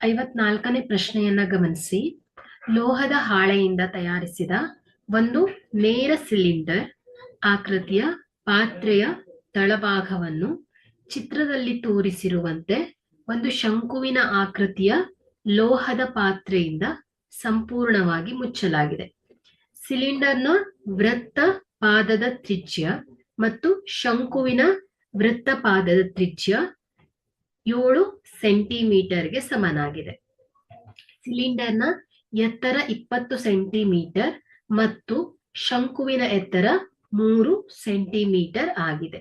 ಐವತ್ನಾಲ್ಕನೇ ಪ್ರಶ್ನೆಯನ್ನ ಗಮನಿಸಿ. ಲೋಹದ ಹಾಳೆಯಿಂದ ತಯಾರಿಸಿದ ಒಂದು ನೇರ ಸಿಲಿಂಡರ್, ಆಕೃತಿಯ ಪಾತ್ರೆಯ ತಳಭಾಗವನ್ನು ಚಿತ್ರದಲ್ಲಿ ತೋರಿಸಿರುವಂತೆ ಒಂದು ಶಂಕುವಿನ ಆಕೃತಿಯ ಲೋಹದ ಪಾತ್ರೆಯಿಂದ ಸಂಪೂರ್ಣವಾಗಿ ಮುಚ್ಚಲಾಗಿದೆ. ಸಿಲಿಂಡರ್ನ ವೃತ್ತ ಪಾದದ ತ್ರಿಜ್ಯ ಮತ್ತು ಶಂಕುವಿನ ವೃತ್ತ ಪಾದದ ತ್ರಿಜ್ಯ ಏಳು ಸೆಂಟಿಮೀಟರ್ಗೆ ಸಮನಾಗಿದೆ. ಸಿಲಿಂಡರ್ನ ಎತ್ತರ ಇಪ್ಪತ್ತು ಸೆಂಟಿಮೀಟರ್ ಮತ್ತು ಶಂಕುವಿನ ಎತ್ತರ ಮೂರು ಸೆಂಟಿಮೀಟರ್ ಆಗಿದೆ.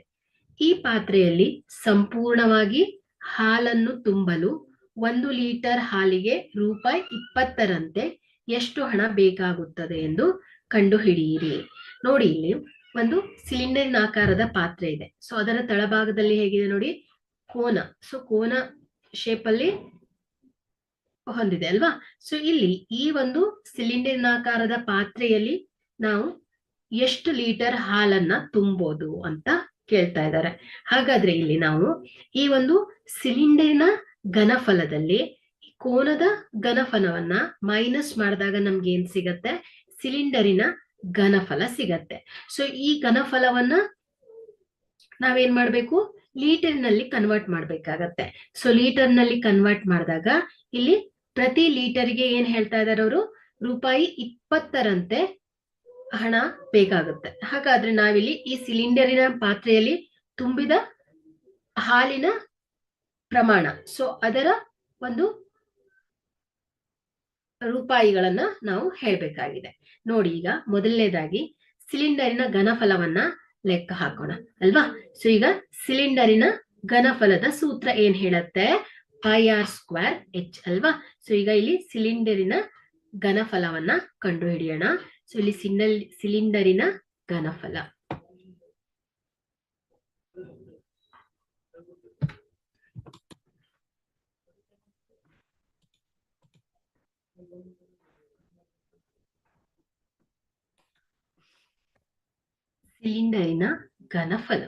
ಈ ಪಾತ್ರೆಯಲ್ಲಿ ಸಂಪೂರ್ಣವಾಗಿ ಹಾಲನ್ನು ತುಂಬಲು ಒಂದು ಲೀಟರ್ ಹಾಲಿಗೆ ರೂಪಾಯಿ ಇಪ್ಪತ್ತರಂತೆ ಎಷ್ಟು ಹಣ ಬೇಕಾಗುತ್ತದೆ ಎಂದು ಕಂಡುಹಿಡಿಯಿರಿ. ನೋಡಿ, ಇಲ್ಲಿ ಒಂದು ಸಿಲಿಂಡರಿನ ಆಕಾರದ ಪಾತ್ರೆ ಇದೆ. ಸೊ ಅದರ ತಳಭಾಗದಲ್ಲಿ ಹೇಗಿದೆ ನೋಡಿ ಕೋನ. ಸೊ ಕೋನ ಶೇಪ್ ಅಲ್ಲಿ ಹೊಂದಿದೆ, ಅಲ್ವಾ? ಸೊ ಇಲ್ಲಿ ಈ ಒಂದು ಸಿಲಿಂಡರ್ನಾಕಾರದ ಪಾತ್ರೆಯಲ್ಲಿ ನಾವು ಎಷ್ಟು ಲೀಟರ್ ಹಾಲನ್ನ ತುಂಬೋದು ಅಂತ ಕೇಳ್ತಾ ಇದ್ದಾರೆ. ಹಾಗಾದ್ರೆ ಇಲ್ಲಿ ನಾವು ಈ ಒಂದು ಸಿಲಿಂಡರ್ನ ಘನಫಲದಲ್ಲಿ ಕೋನದ ಘನಫಲವನ್ನ ಮೈನಸ್ ಮಾಡಿದಾಗ ನಮ್ಗೆ ಏನ್ ಸಿಗತ್ತೆ? ಸಿಲಿಂಡರಿನ ಘನಫಲ ಸಿಗತ್ತೆ. ಸೊ ಈ ಘನಫಲವನ್ನ ನಾವೇನ್ ಮಾಡ್ಬೇಕು? ಲೀಟರ್ನಲ್ಲಿ ಕನ್ವರ್ಟ್ ಮಾಡ್ಬೇಕಾಗತ್ತೆ. ಸೊ ಲೀಟರ್ನಲ್ಲಿ ಕನ್ವರ್ಟ್ ಮಾಡಿದಾಗ ಇಲ್ಲಿ ಪ್ರತಿ ಲೀಟರ್ಗೆ ಏನ್ ಹೇಳ್ತಾ ಇದಾರೆ ಅವರು? ರೂಪಾಯಿ ಇಪ್ಪತ್ತರಂತೆ ಹಣ ಬೇಕಾಗುತ್ತೆ. ಹಾಗಾದ್ರೆ ನಾವಿಲ್ಲಿ ಈ ಸಿಲಿಂಡರಿನ ಪಾತ್ರೆಯಲ್ಲಿ ತುಂಬಿದ ಹಾಲಿನ ಪ್ರಮಾಣ. ಸೊ ಅದರ ಒಂದು ರೂಪಾಯಿಗಳನ್ನ ನಾವು ಹೇಳ್ಬೇಕಾಗಿದೆ. ನೋಡಿ ಈಗ ಮೊದಲನೇದಾಗಿ ಸಿಲಿಂಡರಿನ ಘನಫಲವನ್ನ ಲೆಕ್ಕ ಹಾಕೋಣ. ಅಲ್ವಾ? ಸೊ ಈಗ ಸಿಲಿಂಡರಿನ ಘನಫಲದ ಸೂತ್ರ ಏನ್ ಹೇಳತ್ತೆ? ಪೈ ಆರ್ ಸ್ಕ್ವೇರ್ ಎಚ್ ಅಲ್ವಾ? ಸೊ ಈಗ ಇಲ್ಲಿ ಸಿಲಿಂಡರಿನ ಘನಫಲವನ್ನ ಕಂಡುಹಿಡಿಯೋಣ. ಸೊ ಇಲ್ಲಿ ಸಿಲಿಂಡರಿನ ಘನಫಲ. ಸಿಲಿಂಡರಿನ ಘನಫಲ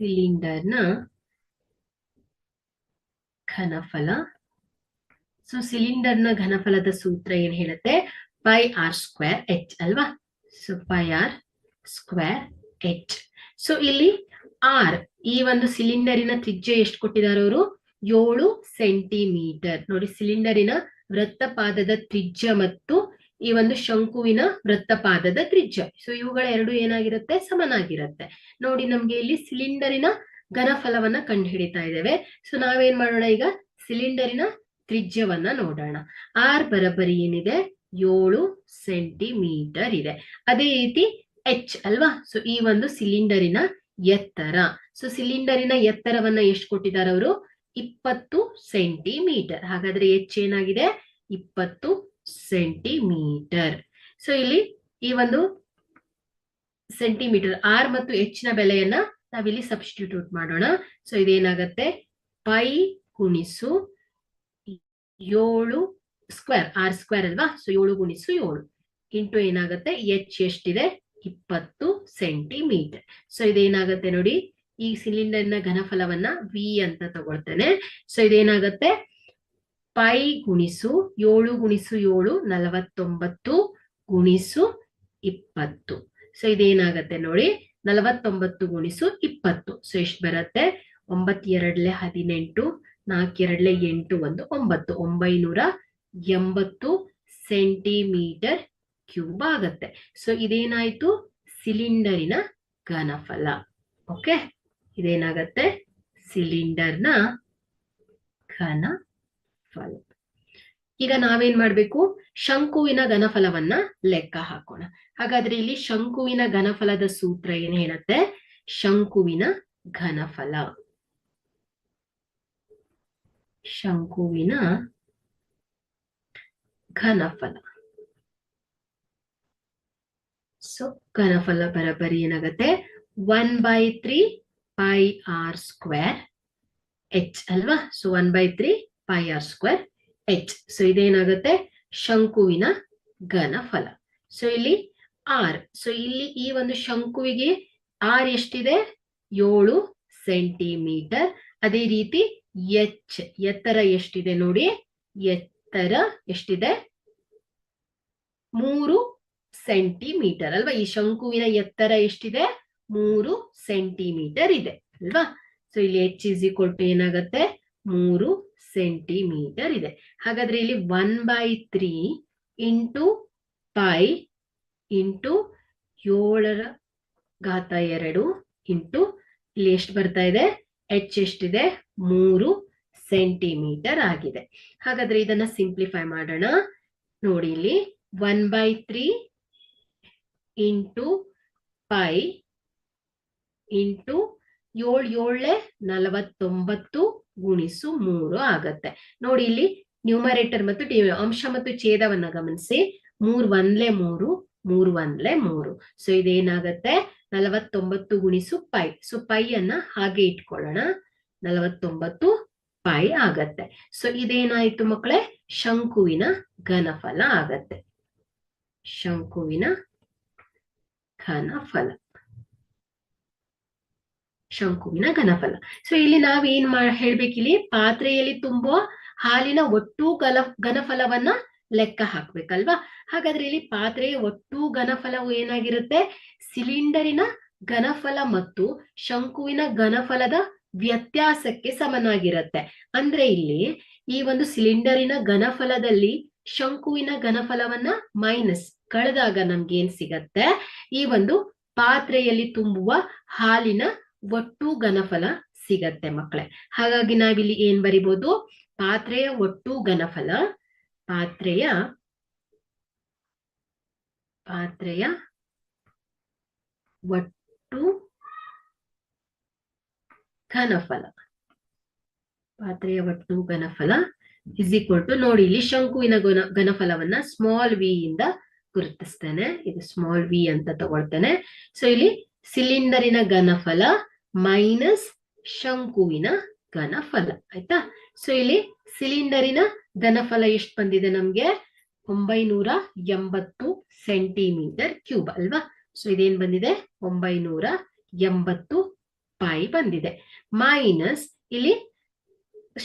ಸಿಲಿಂಡರ್ನ ಘನಫಲ. ಸೊ, ಸಿಲಿಂಡರ್ನ ಘನಫಲದ ಸೂತ್ರ ಏನ್ ಹೇಳುತ್ತೆ? ಪೈ ಆರ್ ಸ್ಕ್ವೇರ್ ಎಚ್ ಅಲ್ವಾ? So, pi R square H. So, ಇಲ್ಲಿ ಆರ್, ಈ ಒಂದು ಸಿಲಿಂಡರಿನ ತ್ರಿಜ್ಯ ಎಷ್ಟು ಕೊಟ್ಟಿದ್ದಾರೆ ಅವರು? ಏಳು ಸೆಂಟಿಮೀಟರ್. ನೋಡಿ, ಸಿಲಿಂಡರಿನ ವೃತ್ತಪಾದದ ತ್ರಿಜ್ಯ ಮತ್ತು ಈ ಒಂದು ಶಂಕುವಿನ ವೃತ್ತಪಾದದ ತ್ರಿಜ್ಯ. ಸೊ ಇವುಗಳ ಎರಡು ಏನಾಗಿರುತ್ತೆ? ಸಮನಾಗಿರುತ್ತೆ. ನೋಡಿ, ನಮ್ಗೆ ಇಲ್ಲಿ ಸಿಲಿಂಡರಿನ ಘನಫಲವನ್ನ ಕಂಡು ಹಿಡಿತಾ ಇದ್ದೇವೆ. ಸೊ ನಾವೇನ್ ಮಾಡೋಣ ಈಗ? ಸಿಲಿಂಡರಿನ ತ್ರಿಜ್ಯವನ್ನ ನೋಡೋಣ. ಆರ್ ಬರಬರಿ ಏನಿದೆ? ಏಳು ಸೆಂಟಿಮೀಟರ್ ಇದೆ. ಅದೇ ರೀತಿ ಎಚ್ ಅಲ್ವಾ? ಸೊ ಈ ಒಂದು ಸಿಲಿಂಡರಿನ ಎತ್ತರ. ಸೊ ಸಿಲಿಂಡರಿನ ಎತ್ತರವನ್ನ ಎಷ್ಟು ಕೊಟ್ಟಿದ್ದಾರೆ ಅವರು? ಇಪ್ಪತ್ತು ಸೆಂಟಿಮೀಟರ್. ಹಾಗಾದ್ರೆ ಎಚ್ ಏನಾಗಿದೆ? ಇಪ್ಪತ್ತು ಸೆಂಟಿಮೀಟರ್ ಸೊ ಇಲ್ಲಿ ಈ ಒಂದು ಸೆಂಟಿಮೀಟರ್ ಆರ್ ಮತ್ತು ಎಚ್ನ ಬೆಲೆಯನ್ನ ನಾವಿಲ್ಲಿ ಸಬ್ಸ್ಟಿಟ್ಯೂಟ್ ಮಾಡೋಣ. ಸೊ ಇದೇನಾಗತ್ತೆ? ಪೈ ಗುಣಿಸು ಏಳು ಸ್ಕ್ವೇರ್ ಆರ್ ಸ್ಕ್ವೇರ್ ಅಲ್ವಾ? ಸೊ ಏಳು ಗುಣಿಸು ಏಳು. ಇಂಟು ಏನಾಗುತ್ತೆ? ಎಚ್ ಎಷ್ಟಿದೆ? ಇಪ್ಪತ್ತು ಸೆಂಟಿಮೀಟರ್ ಸೊ ಇದೇನಾಗತ್ತೆ ನೋಡಿ? ಈ ಸಿಲಿಂಡರ್ನ ಘನಫಲವನ್ನ ವಿ ಅಂತ ತಗೊಳ್ತೇನೆ. ಸೊ ಇದೇನಾಗತ್ತೆ? ಪೈ ಗುಣಿಸು ಏಳು ಗುಣಿಸು ಏಳು ನಲವತ್ತೊಂಬತ್ತು ಗುಣಿಸು ಇಪ್ಪತ್ತು. ಸೊ ಇದೇನಾಗತ್ತೆ ನೋಡಿ? ನಲವತ್ತೊಂಬತ್ತು ಗುಣಿಸು ಇಪ್ಪತ್ತು. ಸೊ ಎಷ್ಟು ಬರುತ್ತೆ? ಒಂಬತ್ ಎರಡ್ಲೆ ಹದಿನೆಂಟು ನಾಲ್ಕೆರಡ್ಲೆ ಎಂಟು ಒಂದು ಒಂಬತ್ತು. ಒಂಬೈನೂರ ಎಂಬತ್ತು ಸೆಂಟಿಮೀಟರ್ ಕ್ಯೂಬ್ ಆಗತ್ತೆ. ಸೊ ಇದೇನಾಯ್ತು? ಸಿಲಿಂಡರಿನ ಘನಫಲ. ಓಕೆ ಇದೇನಾಗತ್ತೆ? ಸಿಲಿಂಡರ್ನ ಘನಫಲ ಈಗ ನಾವೇನ್ ಮಾಡ್ಬೇಕು? ಶಂಕುವಿನ ಘನಫಲವನ್ನ ಲೆಕ್ಕ ಹಾಕೋಣ. ಹಾಗಾದ್ರೆ ಇಲ್ಲಿ ಶಂಕುವಿನ ಘನಫಲದ ಸೂತ್ರ ಏನ್ ಹೇಳತ್ತೆ? ಶಂಕುವಿನ ಘನಫಲ. ಶಂಕುವಿನ ಘನಫಲ. ಸೊ ಘನಫಲ ಬರಬರಿ ಏನಾಗತ್ತೆ? One by three pi r square h ಅಲ್ವಾ? So one by three pi r square h so ಇದೇನಾಗುತ್ತೆ? ಶಂಕುವಿನ ಘನಫಲ ಸೊ ಇಲ್ಲಿ ಆರ್ ಸೊ ಇಲ್ಲಿ ಈ ಒಂದು ಶಂಕುವಿಗೆ ಆರ್ ಎಷ್ಟಿದೆ? ಏಳು ಸೆಂಟಿಮೀಟರ್. ಅದೇ ರೀತಿ ಎಚ್ ಎತ್ತರ ಎಷ್ಟಿದೆ ನೋಡಿ? ಎತ್ತರ ಎಷ್ಟಿದೆ? ಮೂರು ಸೆಂಟಿಮೀಟರ್ ಅಲ್ವಾ? ಈ ಶಂಕುವಿನ ಎತ್ತರ ಎಷ್ಟಿದೆ? ಮೂರು ಸೆಂಟಿಮೀಟರ್ ಇದೆ ಅಲ್ವಾ? ಸೊ ಇಲ್ಲಿ ಎಚ್ ಇಸ್ ಈಕ್ವಲ್ ಟು ಏನಾಗತ್ತೆ? ಮೂರು ಸೆಂಟಿಮೀಟರ್ ಇದೆ. ಹಾಗಾದ್ರೆ ಇಲ್ಲಿ one by three into pi into ಏಳರ ಘಾತ ಎರಡು ಇಂಟು ಇಲ್ಲಿ ಎಷ್ಟು ಬರ್ತಾ ಇದೆ? ಎಚ್ ಎಷ್ಟಿದೆ? ಮೂರು ಸೆಂಟಿಮೀಟರ್ ಆಗಿದೆ. ಹಾಗಾದ್ರೆ ಇದನ್ನ ಸಿಂಪ್ಲಿಫೈ ಮಾಡೋಣ. ನೋಡಿ ಇಲ್ಲಿ one by three into pi into ಏಳು ಏಳೆ ನಲವತ್ತೊಂಬತ್ತು ಗುಣಿಸು ಮೂರು ಆಗತ್ತೆ. ನೋಡಿ ಇಲ್ಲಿ ನ್ಯೂಮರೇಟರ್ ಮತ್ತು ಅಂಶ ಮತ್ತು ಛೇದವನ್ನ ಗಮನಿಸಿ. ಮೂರ್ ಒಂದ್ಲೆ ಮೂರು, ಮೂರ್ ಒಂದ್ಲೆ ಮೂರು. ಸೊ ಇದೇನಾಗತ್ತೆ? ನಲವತ್ತೊಂಬತ್ತು ಗುಣಿಸು ಪೈ. ಸೊ ಪೈ ಅನ್ನ ಹಾಗೆ ಇಟ್ಕೊಳ್ಳೋಣ. ನಲವತ್ತೊಂಬತ್ತು ಪೈ ಆಗತ್ತೆ. ಸೊ ಇದೇನಾಯ್ತು ಮಕ್ಕಳೇ ಶಂಕುವಿನ ಘನಫಲ ಆಗತ್ತೆ. ಶಂಕುವಿನ ಘನಫಲ. ಶಂಕುವಿನ ಘನಫಲ. ಸೊ ಇಲ್ಲಿ ನಾವೇನ್ ಮಾ ಹೇಳ್ಬೇಕಿಲ್ಲಿ ಪಾತ್ರೆಯಲ್ಲಿ ತುಂಬುವ ಹಾಲಿನ ಒಟ್ಟು ಗಲ ಘನಫಲವನ್ನ ಲೆಕ್ಕ ಹಾಕ್ಬೇಕಲ್ವಾ? ಹಾಗಾದ್ರೆ ಇಲ್ಲಿ ಪಾತ್ರೆಯ ಒಟ್ಟು ಘನಫಲವು ಏನಾಗಿರುತ್ತೆ? ಸಿಲಿಂಡರಿನ ಘನಫಲ ಮತ್ತು ಶಂಕುವಿನ ಘನಫಲದ ವ್ಯತ್ಯಾಸಕ್ಕೆ ಸಮನಾಗಿರುತ್ತೆ. ಅಂದ್ರೆ ಇಲ್ಲಿ ಈ ಒಂದು ಸಿಲಿಂಡರಿನ ಘನಫಲದಲ್ಲಿ ಶಂಕುವಿನ ಘನಫಲವನ್ನ ಮೈನಸ್ ಕಳೆದಾಗ ನಮ್ಗೆ ಏನ್ ಸಿಗತ್ತೆ? ಈ ಒಂದು ಪಾತ್ರೆಯಲ್ಲಿ ತುಂಬುವ ಹಾಲಿನ ಒಟ್ಟು ಘನಫಲ ಸಿಗತ್ತೆ ಮಕ್ಕಳೇ. ಹಾಗಾಗಿ ನಾವಿಲ್ಲಿ ಏನ್ ಬರಿಬೋದು? ಪಾತ್ರೆಯ ಒಟ್ಟು ಘನಫಲ, ಪಾತ್ರೆಯ ಪಾತ್ರೆಯ ಒಟ್ಟು ಘನಫಲ. ಪಾತ್ರೆಯ ಒಟ್ಟು ಘನಫಲ ಇಸ್ ಈಕ್ವಲ್ ಟು ನೋಡಿ ಇಲ್ಲಿ ಶಂಕುವಿನ ಗುಣ ಘನಫಲವನ್ನ ಸ್ಮಾಲ್ ವಿ ಇಂದ ಗುರುತಿಸ್ತೇನೆ. ಇದು ಸ್ಮಾಲ್ ವಿ ಅಂತ ತಗೊಳ್ತೇನೆ. ಸೊ ಇಲ್ಲಿ ಸಿಲಿಂಡರಿನ ಘನಫಲ ಮೈನಸ್ ಶಂಕುವಿನ ಘನಫಲ, ಆಯ್ತಾ? ಸೊ ಇಲ್ಲಿ ಸಿಲಿಂಡರಿನ ಘನಫಲ ಎಷ್ಟು ಬಂದಿದೆ ನಮ್ಗೆ? ಒಂಬೈನೂರ ಎಂಬತ್ತು ಸೆಂಟಿಮೀಟರ್ ಕ್ಯೂಬ್ ಅಲ್ವಾ? ಸೊ ಇದೇನ್ ಬಂದಿದೆ? ಒಂಬೈನೂರ ಎಂಬತ್ತು ಪಾಯಿ ಬಂದಿದೆ. ಮೈನಸ್ ಇಲ್ಲಿ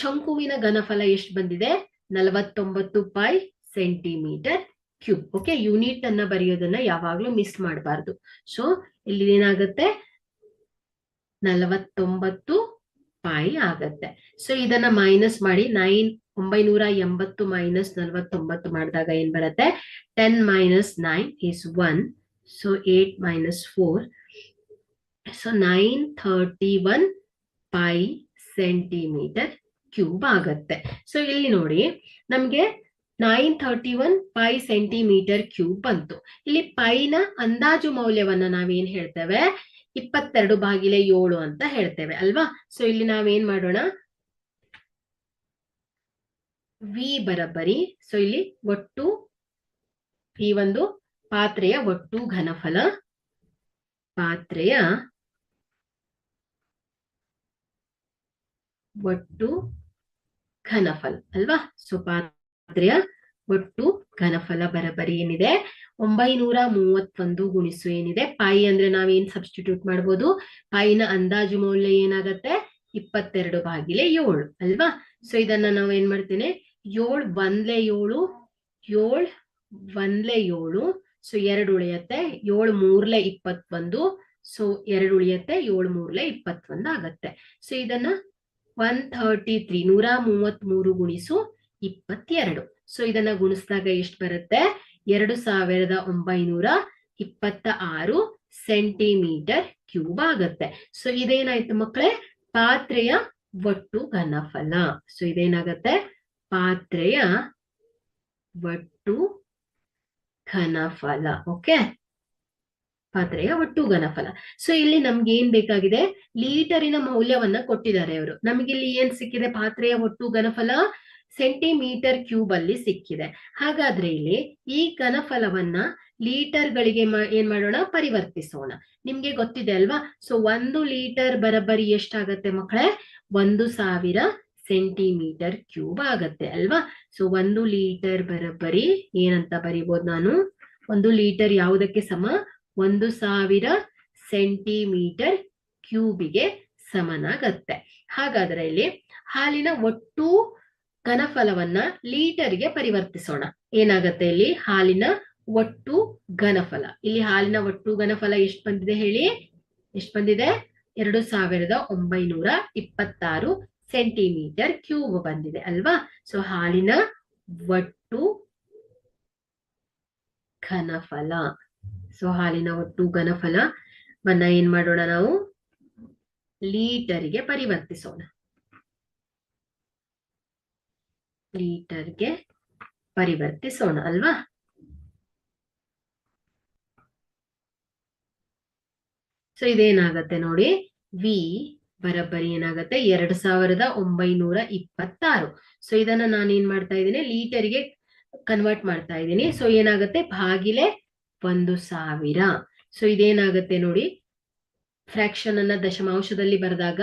ಶಂಕುವಿನ ಘನಫಲ ಎಷ್ಟು ಬಂದಿದೆ? ನಲವತ್ತೊಂಬತ್ತು pi centimetre cube. Okay unit ಅನ್ನ ಬರೆಯೋದನ್ನ ಯಾವಾಗ್ಲೂ ಮಿಸ್ ಮಾಡಬಾರ್ದು. ಸೊ ಇಲ್ಲಿ ಏನಾಗುತ್ತೆ ನಲವತ್ತೊಂಬತ್ತು ಪಾಯಿ ಆಗತ್ತೆ. ಸೊ ಇದನ್ನ ಮೈನಸ್ ಮಾಡಿ ನೈನ್ ಒಂಬೈನೂರ ಎಂಬತ್ತು ಮೈನಸ್ ನಲವತ್ತೊಂಬತ್ತು ಮಾಡಿದಾಗ ಏನ್ ಬರುತ್ತೆ? Ten minus nine is one so eight minus four so nine thirty one pi centimetre cube ಆಗತ್ತೆ. ಸೊ ಇಲ್ಲಿ ನೋಡಿ, ನಮ್ಗೆ nine thirty one pi centimetre cube ಬಂತು. ಇಲ್ಲಿ ಪೈನ ಅಂದಾಜು ಮೌಲ್ಯವನ್ನ ನಾವೇನ್ ಹೇಳ್ತೇವೆ? ಇಪ್ಪತ್ತೆರಡು ಬಾಗಿಲೆ ಏಳು ಅಂತ ಹೇಳ್ತೇವೆ, ಅಲ್ವಾ? ಸೊ ಇಲ್ಲಿ ನಾವೇನ್ ಮಾಡೋಣ? ವಿ ಬರಬ್ಬರಿ. ಸೊ ಇಲ್ಲಿ ಒಟ್ಟು ಈ ಒಂದು ಪಾತ್ರೆಯ ಒಟ್ಟು ಘನಫಲ. ಪಾತ್ರೆಯ ಒಟ್ಟು ಘನಫಲ, ಅಲ್ವಾ? ಸೊ ಪಾತ್ರೆಯ ಒಟ್ಟು ಘನಫಲ ಬರಬರಿ ಏನಿದೆ? ಒಂಬೈನೂರ ಮೂವತ್ತೊಂದು ಗುಣಿಸು ಏನಿದೆ? ಪಾಯಿ ಅಂದ್ರೆ ನಾವೇನ್ ಸಬ್ಸ್ಟಿಟ್ಯೂಟ್ ಮಾಡ್ಬೋದು? ಪಾಯಿನ ಅಂದಾಜು ಮೌಲ್ಯ ಏನಾಗತ್ತೆ? ಇಪ್ಪತ್ತೆರಡು ಬಾಗಿಲೆ ಏಳು, ಅಲ್ವಾ? ಸೊ ಇದನ್ನ ನಾವು ಏನ್ ಮಾಡ್ತೇನೆ? ಏಳ್ ಒಂದ್ಲೆ ಏಳು, ಏಳ್ ಒಂದ್ಲೆ ಏಳು ಸೊ ಎರಡು ಉಳಿಯತ್ತೆ. ಏಳು ಮೂರ್ಲೆ ಇಪ್ಪತ್ತೊಂದು ಸೊ ಎರಡು ಉಳಿಯತ್ತೆ. ಏಳು ಮೂರ್ಲೆ ಇಪ್ಪತ್ತೊಂದು ಆಗತ್ತೆ. ಸೊ ಇದನ್ನ ಒನ್ ಥರ್ಟಿ ತ್ರೀ ನೂರ ಮೂವತ್ತ್ ಮೂರು ಗುಣಿಸು ಇಪ್ಪತ್ತೆರಡು. ಸೊ ಇದನ್ನ ಗುಣಿಸಿದಾಗ ಎಷ್ಟು ಬರುತ್ತೆ? ಎರಡು ಸಾವಿರದ ಒಂಬೈನೂರ ಇಪ್ಪತ್ತ ಆರು ಸೆಂಟಿಮೀಟರ್ ಕ್ಯೂಬ್ ಆಗತ್ತೆ. ಸೊ ಇದೇನಾಯ್ತು ಮಕ್ಕಳೇ ಪಾತ್ರೆಯ ಒಟ್ಟು ಘನಫಲ. ಸೊ ಇದೇನಾಗತ್ತೆ? ಪಾತ್ರೆಯ ಒಟ್ಟು ಘನಫಲ. ಓಕೆ ಪಾತ್ರೆಯ ಒಟ್ಟು ಘನಫಲ. ಸೊ ಇಲ್ಲಿ ನಮ್ಗೆ ಏನ್ ಬೇಕಾಗಿದೆ? ಲೀಟರಿನ ಮೌಲ್ಯವನ್ನ ಕೊಟ್ಟಿದ್ದಾರೆ ಅವರು ನಮ್ಗೆ ಇಲ್ಲಿ ಏನ್ ಸಿಕ್ಕಿದೆ? ಪಾತ್ರೆಯ ಒಟ್ಟು ಘನಫಲ. ಸೆಂಟಿಮೀಟರ್ ಕ್ಯೂಬ್ ಅಲ್ಲಿ ಸಿಕ್ಕಿದೆ. ಹಾಗಾದ್ರೆ ಇಲ್ಲಿ ಈ ಘನಫಲವನ್ನ ಲೀಟರ್ಗಳಿಗೆ ಏನ್ ಮಾಡೋಣ? ಪರಿವರ್ತಿಸೋಣ. ನಿಮ್ಗೆ ಗೊತ್ತಿದೆ ಅಲ್ವಾ? ಸೊ ಒಂದು ಲೀಟರ್ ಬರಬರಿ ಎಷ್ಟಾಗತ್ತೆ ಮಕ್ಕಳೇ? ಒಂದು ಸಾವಿರ ಸೆಂಟಿಮೀಟರ್ ಕ್ಯೂಬ್ ಆಗತ್ತೆ ಅಲ್ವಾ? ಸೊ ಒಂದು ಲೀಟರ್ ಬರಬರಿ ಏನಂತ ಬರಿಬೋದು ನಾನು? ಒಂದು ಲೀಟರ್ ಯಾವುದಕ್ಕೆ ಸಮ? ಒಂದು ಸಾವಿರ ಸೆಂಟಿಮೀಟರ್ ಕ್ಯೂಬಿಗೆ ಸಮನಾಗತ್ತೆ. ಹಾಗಾದ್ರೆ ಇಲ್ಲಿ ಹಾಲಿನ ಒಟ್ಟು ಘನಫಲವನ್ನ ಲೀಟರ್ಗೆ ಪರಿವರ್ತಿಸೋಣ. ಏನಾಗತ್ತೆ ಇಲ್ಲಿ? ಹಾಲಿನ ಒಟ್ಟು ಘನಫಲ. ಇಲ್ಲಿ ಹಾಲಿನ ಒಟ್ಟು ಘನಫಲ ಎಷ್ಟು ಬಂದಿದೆ ಹೇಳಿ? ಎಷ್ಟು ಬಂದಿದೆ? ಎರಡು ಸಾವಿರದ ಒಂಬೈನೂರ ಇಪ್ಪತ್ತಾರು ಸೆಂಟಿಮೀಟರ್ ಕ್ಯೂಬ್ ಬಂದಿದೆ ಅಲ್ವಾ? ಸೊ ಹಾಲಿನ ಒಟ್ಟು ಘನಫಲ. ಸೊ ಹಾಲಿನ ಒಟ್ಟು ಘನಫಲವನ್ನ ಏನ್ ಮಾಡೋಣ ನಾವು? ಲೀಟರ್ಗೆ ಪರಿವರ್ತಿಸೋಣ. ಲೀಟರ್ಗೆ ಪರಿವರ್ತಿಸೋಣ ಅಲ್ವಾ? ಸೊ ಇದೇನಾಗತ್ತೆ ನೋಡಿ? ವಿ ಬರಬ್ಬರಿ ಏನಾಗತ್ತೆ? ಎರಡ್ ಸಾವಿರದ ಒಂಬೈನೂರ ಇಪ್ಪತ್ತಾರು. ಸೊ ಇದನ್ನ ನಾನು ಏನ್ ಮಾಡ್ತಾ ಇದ್ದೀನಿ? ಲೀಟರ್ಗೆ ಕನ್ವರ್ಟ್ ಮಾಡ್ತಾ ಇದ್ದೀನಿ. ಸೊ ಏನಾಗತ್ತೆ? ಭಾಗಿಲೆ ಒಂದು ಸಾವಿರ. ಸೊ ಇದೇನಾಗತ್ತೆ ನೋಡಿ? ಫ್ರಾಕ್ಷನ್ ಅನ್ನ ದಶಮಾಂಶದಲ್ಲಿ ಬರೆದಾಗ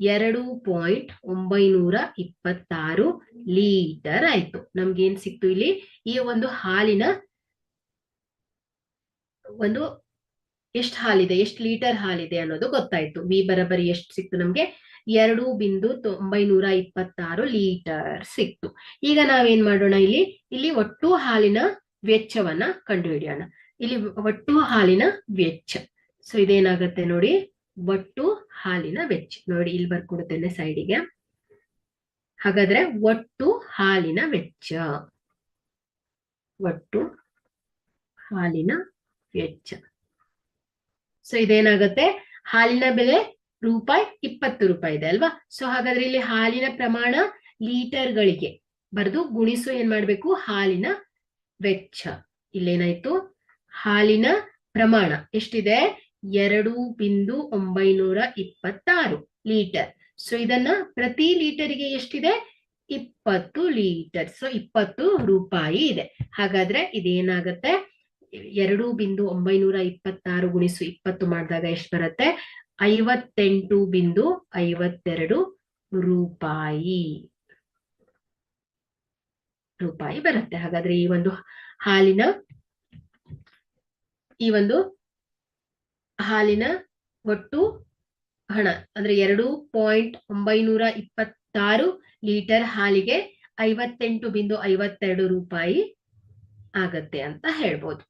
ಎರಡು ಪಾಯಿಂಟ್ ಒಂಬೈನೂರ ಇಪ್ಪತ್ತಾರು ಲೀಟರ್ ಆಯ್ತು. ನಮ್ಗೆ ಏನ್ ಸಿಕ್ತು ಇಲ್ಲಿ? ಈ ಒಂದು ಹಾಲಿನ ಒಂದು ಎಷ್ಟು ಹಾಲಿದೆ? ಎಷ್ಟು ಲೀಟರ್ ಹಾಲಿದೆ ಅನ್ನೋದು ಗೊತ್ತಾಯ್ತು. ವಿ ಬರಬರಿ ಎಷ್ಟು ಸಿಕ್ತು ನಮ್ಗೆ? ಎರಡು ಬಿಂದು ಒಂಬೈನೂರ ಇಪ್ಪತ್ತಾರು ಲೀಟರ್ ಸಿಕ್ತು. ಈಗ ನಾವೇನ್ ಮಾಡೋಣ ಇಲ್ಲಿ? ಇಲ್ಲಿ ಒಟ್ಟು ಹಾಲಿನ ವೆಚ್ಚವನ್ನ ಕಂಡುಹಿಡಿಯೋಣ. ಇಲ್ಲಿ ಒಟ್ಟು ಹಾಲಿನ ವೆಚ್ಚ. ಸೊ ಇದೇನಾಗತ್ತೆ ನೋಡಿ? ಒಟ್ಟು ಹಾಲಿನ ವೆಚ್ಚ. ನೋಡಿ ಇಲ್ಲಿ ಬರ್ಕೊಡುತ್ತೇನೆ ಸೈಡಿಗೆ ಹಾಗಾದ್ರೆ ಒಟ್ಟು ಹಾಲಿನ ವೆಚ್ಚ. ಒಟ್ಟು ಹಾಲಿನ ವೆಚ್ಚ. ಸೊ ಇದೇನಾಗುತ್ತೆ? ಹಾಲಿನ ಬೆಲೆ ರೂಪಾಯಿ ಇಪ್ಪತ್ತು ರೂಪಾಯಿ ಇದೆ ಅಲ್ವಾ? ಸೊ ಹಾಗಾದ್ರೆ ಇಲ್ಲಿ ಹಾಲಿನ ಪ್ರಮಾಣ ಲೀಟರ್ಗಳಿಗೆ ಬರೆದು ಗುಣಿಸು ಏನ್ ಮಾಡ್ಬೇಕು? ಹಾಲಿನ ವೆಚ್ಚ. ಇಲ್ಲೇನಾಯ್ತು? ಹಾಲಿನ ಪ್ರಮಾಣ ಎಷ್ಟಿದೆ? ಎರಡು ಬಿಂದು ಒಂಬೈನೂರ ಇಪ್ಪತ್ತಾರು ಲೀಟರ್. ಸೊ ಇದನ್ನ ಪ್ರತಿ ಲೀಟರ್ಗೆ ಎಷ್ಟಿದೆ? ಇಪ್ಪತ್ತು ಲೀಟರ್. ಸೊ ಇಪ್ಪತ್ತು ರೂಪಾಯಿ ಇದೆ. ಹಾಗಾದ್ರೆ ಇದೇನಾಗತ್ತೆ? ಎರಡು ಬಿಂದು ಒಂಬೈನೂರ ಇಪ್ಪತ್ತಾರು ಗುಣಿಸು ಇಪ್ಪತ್ತು ಮಾಡಿದಾಗ ಎಷ್ಟು ಬರುತ್ತೆ? ಐವತ್ತೆಂಟು ಬಿಂದು ಐವತ್ತೆರಡು ರೂಪಾಯಿ ರೂಪಾಯಿ ಬರುತ್ತೆ. ಹಾಗಾದ್ರೆ ಈ ಒಂದು ಹಾಲಿನ ಈ ಒಂದು ಹಾಲಿನ ಒಟ್ಟು ಹಣ, ಅಂದ್ರೆ ಎರಡು ಪಾಯಿಂಟ್ ಒಂಬೈನೂರ ಇಪ್ಪತ್ತಾರು ಲೀಟರ್ ಹಾಲಿಗೆ ಐವತ್ತೆಂಟು ಬಿಂದು ಐವತ್ತೆರಡು ರೂಪಾಯಿ ಆಗತ್ತೆ ಅಂತ ಹೇಳ್ಬೋದು.